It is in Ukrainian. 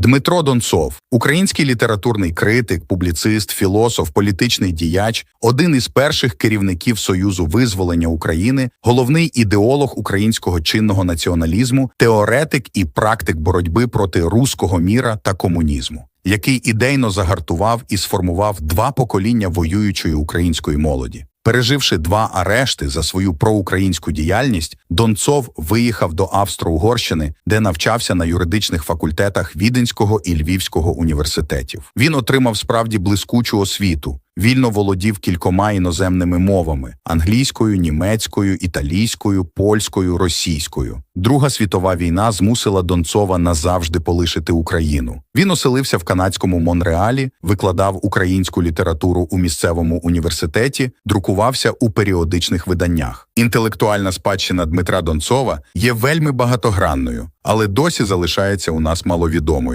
Дмитро Донцов, український літературний критик, публіцист, філософ, політичний діяч, один із перших керівників Союзу визволення України, головний ідеолог українського чинного націоналізму, теоретик і практик боротьби проти руського міра та комунізму, який ідейно загартував і сформував два покоління воюючої української молоді. Переживши два арешти за свою проукраїнську діяльність, Донцов виїхав до Австро-Угорщини, де навчався на юридичних факультетах Віденського і Львівського університетів. Він отримав справді блискучу освіту, вільно володів кількома іноземними мовами: англійською, німецькою, італійською, польською, російською. Друга світова війна змусила Донцова назавжди полишити Україну. Він оселився в канадському Монреалі, викладав українську літературу у місцевому університеті, друкувався у періодичних виданнях. Інтелектуальна спадщина Дмитра Донцова є вельми багатогранною, але досі залишається у нас маловідомою.